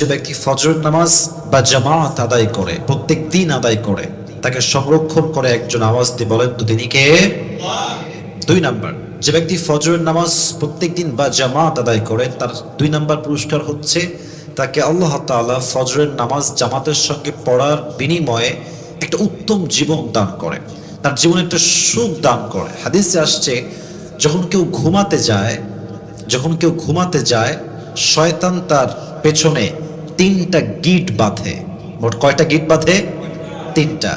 যে ব্যক্তি ফজর নামাজ বা জামাত আদায় করে, প্রত্যেক দিন আদায় করে, তাকে সংরক্ষণ করে একজন আওয়াজ দিয়ে বলেন তো তিনি কে? দুই নাম্বার, যে ব্যক্তি ফজরের নামাজ প্রত্যেক দিন বা জামাত আদায় করে, তার দুই নাম্বার পুরস্কার হচ্ছে তাকে আল্লাহ তাআলা ফজরের নামাজ জামাতের সঙ্গে পড়ার বিনিময়ে একটা উত্তম জীবন দান করে, তার জীবনে একটা সুখ দান করে। হাদিসে আসছে, যখন কেউ ঘুমাতে যায়, যখন কেউ ঘুমাতে যায়, শয়তান তার পেছনে তিনটা গিট বাঁধে। মোট কয়টা গিট বাঁধে? তিনটা।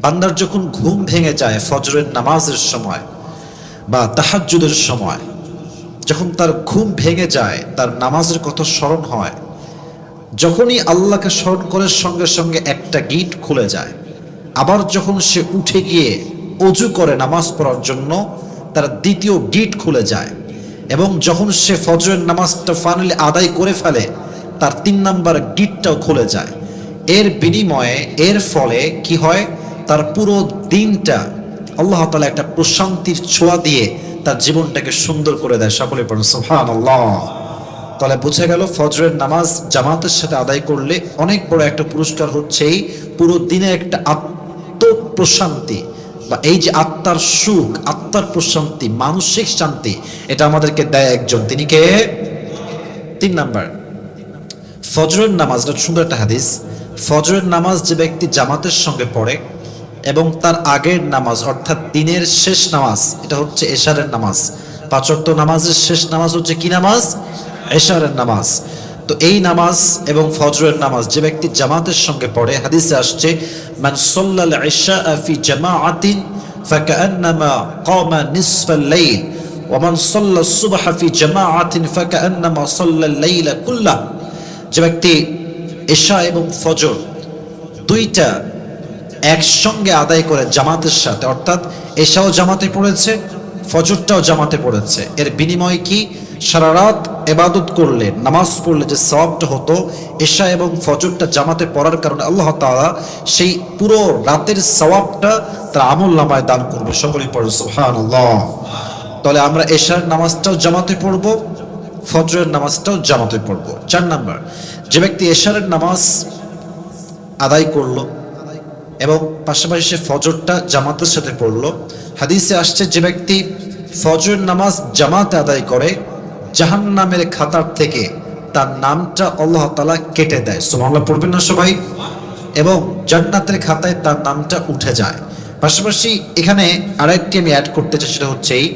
বান্দার যখন ঘুম ভেঙে যায় ফজরের নামাজের সময় বা তাহাজ্জুদের সময়, যখন তার ঘুম ভেঙে যায়, তার নামাজের কথা স্মরণ হয়, যখনই আল্লাহকে স্মরণ করে সঙ্গে সঙ্গে একটা গিট খুলে যায়। আবার যখন সে উঠে গিয়ে অজু করে নামাজ পড়ার জন্য, তার দ্বিতীয় গিট খুলে যায় এবং যখন সে ফজরের নামাজটা ফাইনালি আদায় করে ফেলে তার তিন নাম্বার গিটটাও খুলে যায়। এর বিনিময়ে, এর ফলে কি হয়? তার পুরো দিনটা আল্লাহ তালা একটা প্রশান্তির ছোঁয়া দিয়ে তার জীবনটাকে সুন্দর করে দেয়। সকলে পড়েন সুহান আল্লাহ তাহলে বোঝা গেল, ফজরের নামাজ জামাতের সাথে আদায় করলে অনেক বড় একটা পুরস্কার হচ্ছে এই পুরো দিনে একটা আত্মপ্রশান্তি বা এই যে আত্মার সুখ, আত্মার প্রশান্তি, মানসিক শান্তি, এটা আমাদেরকে দেয় একজন। তিনি কে? তিন নাম্বার। ফজরের নামাজ, এটা সুন্দর একটা হাদিস, ফজরের নামাজ যে ব্যক্তি জামাতের সঙ্গে পড়ে এবং তার আগের নামাজ, অর্থাৎ দিনের শেষ নামাজ, এটা হচ্ছে এশারের নামাজ। পাঁচক্ত নামাজের শেষ নামাজ হচ্ছে কি নামাজ? এশারের নামাজ। তো এই নামাজ এবং ফজরের নামাজ যে ব্যক্তি জামাতের সঙ্গে পড়ে, হাদিসে আসছে, মান সাল্লাল ইশা ফি জামাআতিন ফাকান্নামা কামা নিসফাল লাইল, ওয়া সাল্লা সুবহা ফি জামাআতিন ফাকান্নামা সাল্লাল লাইলা কুল্লাহ। যে ব্যক্তি এশা এবং ফজর দুইটা একসঙ্গে আদায় করে জামাতের সাথে, অর্থাৎ এশাও জামাতে পড়েছে, ফজরটাও জামাতে পড়েছে। এর বিনিময়ে কি সারা রাত এবাদত করলে, নামাজ পড়লে যে সবটা হতো এশা এবং ফজরটা জামাতে পড়ার কারণে আল্লাহ তাআলা সেই পুরো রাতের সওয়াবটা তার আমল নামায় দান করবে। সকলেই পড়ে, সুবহানাল্লাহ। তাহলে আমরা এশার নামাজটাও জামাতে পড়ব ফজরের নামাজটাও জামাতে পড়ব। চার নাম্বার, যে ব্যক্তি এশারের নামাজ আদায় করল এবং পাশাপাশি সে ফজরটা জামাতের সাথে পড়ল, হাদিসে আসছে যে ব্যক্তি ফজর নামাজ জামাতে আদায় করে জাহান নামের খাতার থেকে তার নামটা আল্লাহ তালা কেটে দেয়। সোমাল্লাহ পড়বেন না সবাই? এবং জান্নাতের খাতায় তার নামটা উঠে যায়। পাশাপাশি এখানে আরেকটি আমি অ্যাড করতে চাই, সেটা হচ্ছে এই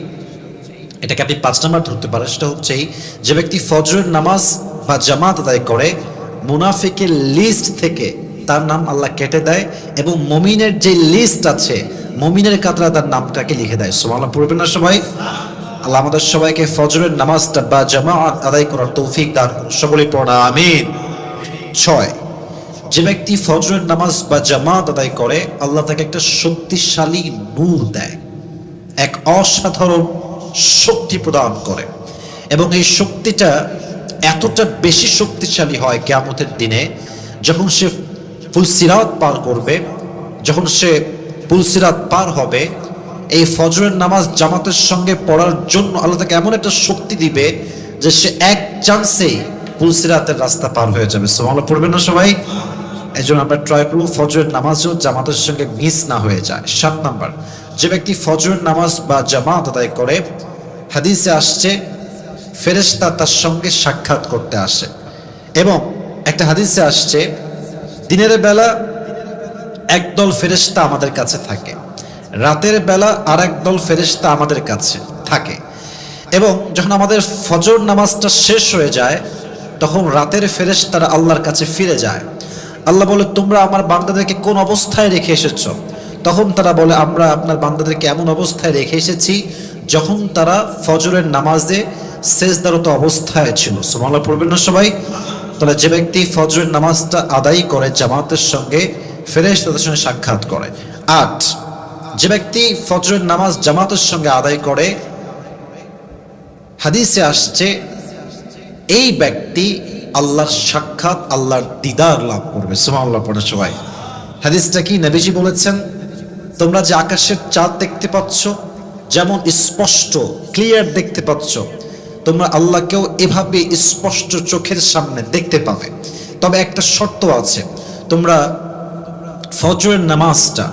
এটাকে আপনি পাঁচ নাম্বার ধরতে পারেন, সেটা হচ্ছে যে ব্যক্তি ফজরের নামাজ বা জামাত আদায় করে, মুনাফিকের লিস্ট থেকে তার নাম আল্লাহ কেটে দেয় এবং মমিনের যে লিস্ট আছে, মমিনের কাতরা তার নামটাকে লিখে দেয়। সোমাল্লাহ পড়বেন না সবাই? আল্লাহ আমাদের সবাইকে ফজরের নামাজটা বা জামাত আদায় করার তৌফিক করুন। সকলেই পড়া আমিন। ছয়, যে ব্যক্তি ফজরের নামাজ বা জামাত আদায় করে, আল্লাহ তাকে একটা শক্তিশালী নূর দেয়। এক অসাধারণ শক্তি প্রদান করে। এবং এই শক্তিটা এতটা বেশি শক্তিশালী হয় কেয়ামতের দিনে, যখন সে ফুলসিরাত পার করবে, যখন সে ফুলসিরাত পার হবে, এই ফজরের নামাজ জামাতের সঙ্গে পড়ার জন্য আল্লাহ তাকে এমন একটা শক্তি দিবে যে সে এক চান্সেই ফুলসিরাতের রাস্তা পার হয়ে যাবে। সোমালা পড়বে না সবাই? এই জন্য আমরা ট্রাই করব ফজরের নামাজও জামাতের সঙ্গে মিস না হয়ে যায়। সাত নাম্বার যে ব্যক্তি ফজরের নামাজ বা জামাত আদায় করে, হাদিসে আসছে, ফেরেশতা তার সঙ্গে সাক্ষাৎ করতে আসে। এবং একটা হাদিসে আসছে, দিনের বেলা একদল ফেরেশতা আমাদের কাছে থাকে, রাতের বেলা আর একদল ফেরেশতা আমাদের কাছে থাকে। এবং যখন আমাদের ফজর নামাজটা শেষ হয়ে যায়, তখন রাতের ফেরেশতারা আল্লাহর কাছে ফিরে যায়। আল্লাহ বলে, তোমরা আমার বান্দাদেরকে কোন অবস্থায় রেখে এসেছ? তখন তারা বলে, আমরা আপনার বান্দাদেরকে এমন অবস্থায় রেখে এসেছি, যখন তারা ফজরের নামাজে শেষদারত অবস্থায় ছিল। সোমাল্লাহ পড়বেন না সবাই? তাহলে যে ব্যক্তি ফজরের নামাজটা আদায় করে জামাতের সঙ্গে, ফেরেশ তাদের সঙ্গে সাক্ষাৎ করে। আট, যে ব্যক্তি ফজরের নামাজ জামাতের সঙ্গে আদায় করে, হাদিসে আসছে, এই ব্যক্তি আল্লাহর সাক্ষাৎ, আল্লাহর দিদার লাভ করবে। সোমাল্লাহ পড়ে সবাই। হাদিসটা কি নবীজি বলেছেন? তোমরা যে আকাশের চাঁদ দেখতে পাচ্ছ, যেমন স্পষ্ট ক্লিয়ার দেখতে পাচ্ছ, তোমরা আল্লাহকেও এভাবে স্পষ্ট চোখের সামনে দেখতে পাবে। তবে একটা শর্ত আছে, তোমরা ফজরের নামাজটা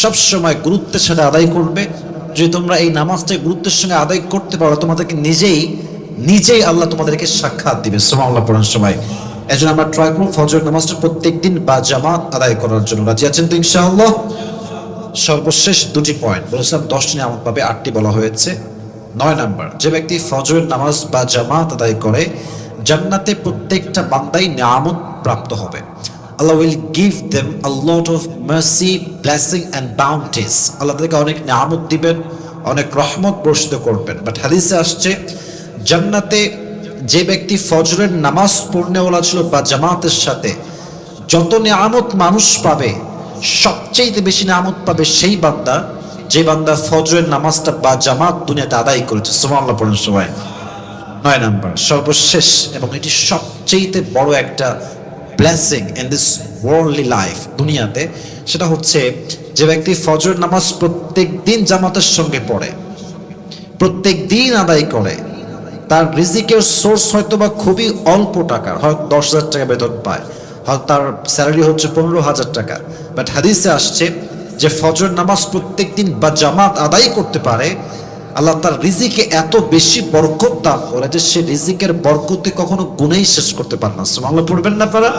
সবসময় গুরুত্বের সাথে আদায় করবে। যদি তোমরা এই নামাজটা গুরুত্বের সঙ্গে আদায় করতে পারো, তোমাদেরকে নিজেই নিজেই আল্লাহ তোমাদেরকে সাক্ষাৎ দিবে। সোমাল্লাহ পড়ার সময়। এই জন্য আমরা ট্রাই করব ফজরের নামাজটা প্রত্যেক দিন বা জামাত আদায় করার জন্য। রাজি আছেন তো ইনশাআল্লাহ? সর্বশেষ দুটি পয়েন্ট বলেছিলাম দশটি নামাজ পাবে, আটটি বলা হয়েছে। নয় নাম্বার, যে ব্যক্তি ফজরের নামাজ বা জামাত আদায় করে, জান্নাতে প্রত্যেকটা বান্দাই নিয়ামত প্রাপ্ত হবে। Allah will give them a lot of mercy blessing and bounties Allah তাদেরকে অনেক নিয়ামত দিবেন, অনেক রহমত বর্ষিত করবেন। বাট হাদিসে আসছে, জান্নাতে যে ব্যক্তি ফজরের নামাজ পড়নেওয়ালা ছিল বা জামাতের সাথে, যত নিয়ামত মানুষ পাবে সবচেয়ে বেশি নামত পাবে সেই বান্দা, যে বান্দা ফজরের নামাজটা বা জামাত দুনিয়াতে আদায় করেছে। সুবহানাল্লাহ, পড়েন সবাই। নয় নাম্বার, সর্বশেষ, এবং এটি সবচেয়ে বড় একটা blessing in this worldly life দুনিয়াতে, সেটা হচ্ছে যে ব্যক্তি ফজর নামাজ প্রত্যেক দিন জামাতের সঙ্গে পড়ে প্রত্যেক দিন আদায় করে, তার রিজিকের সোর্স হয়তো বা খুবই অল্প টাকার, হয়তো দশ হাজার টাকা বেতন পায়, হয়তো তার স্যালারি হচ্ছে পনেরো হাজার টাকা বাট হাদিসে আসছে যে ফজর নামাজ প্রত্যেক দিন বা জামাত আদায় করতে পারে, আল্লাহ তার রিজিকে এত বেশি বরকত দান করে যে সে রিজিকের বরকতে কখনো গুণেই শেষ করতে পারে না। সুবহানাল্লাহ, পড়বেন না পারা